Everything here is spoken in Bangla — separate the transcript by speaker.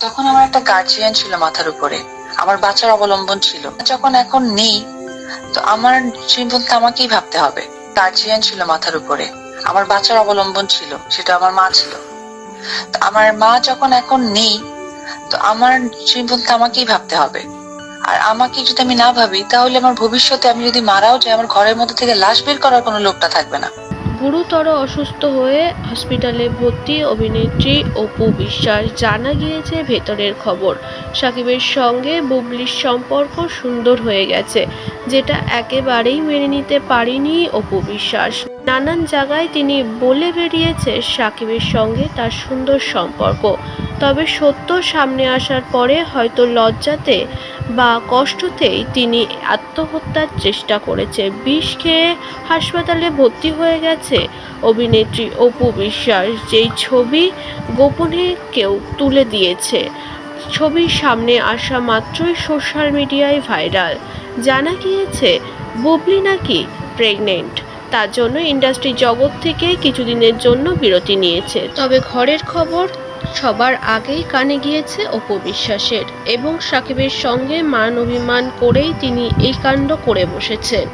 Speaker 1: তখন আমার একটা গার্জিয়ান ছিল মাথার উপরে। আমার বাচ্চার অবলম্বন ছিল। যখন এখন নেই, তো আমার জীবন তো আমাকেই ভাবতে হবে। গার্জিয়ান ছিল মাথার উপরে। আমার বাচ্চার অবলম্বন ছিল, সেটা আমার মা ছিল। তো আমার মা যখন এখন নেই, তো আমার জীবন তো আমাকেই ভাবতে হবে। আর আমাকে যদি আমি না ভাবি, তাহলে আমার ভবিষ্যতে আমি যদি মারাও যাই, আমার ঘরের মধ্যে থেকে লাশ বের করার কোনো লোকটা থাকবে না।
Speaker 2: গুরুতর অসুস্থ হয়ে হসপিটালে ভর্তি অভিনেত্রী অপু বিশ্বাস জানা গিয়েছে ভেতরের খবর। সাকিবের সঙ্গে বুবলির সম্পর্ক সুন্দর হয়ে গেছে, যেটা একেবারেই মেনে নিতে পারিনি অপু বিশ্বাস। নানান জায়গায় তিনি বলে বেরিয়েছে সাকিবের সঙ্গে তার সুন্দর সম্পর্ক। তবে সত্য সামনে আসার পরে হয়তো লজ্জাতে বা কষ্টতেই তিনি আত্মহত্যার চেষ্টা করেছে। বিষ খেয়ে হাসপাতালে ভর্তি হয়ে গেছে অভিনেত্রী অপু বিশ্বাস, যেই ছবি গোপনে কেউ তুলে দিয়েছে। ছবি সামনে আসা মাত্রই সোশ্যাল মিডিয়ায় ভাইরাল। জানা গিয়েছে, বুবলি নাকি প্রেগনেন্ট। তার জন্য ইন্ডাস্ট্রি জগৎ থেকে কিছুদিনের জন্য বিরতি নিয়েছে। তবে ঘরের খবর সবার আগেই কানে গিয়েছে অপু বিশ্বাসের এবং সাকিবের সঙ্গে মান অভিমান করেই তিনি এই কাণ্ড করে বসেছেন।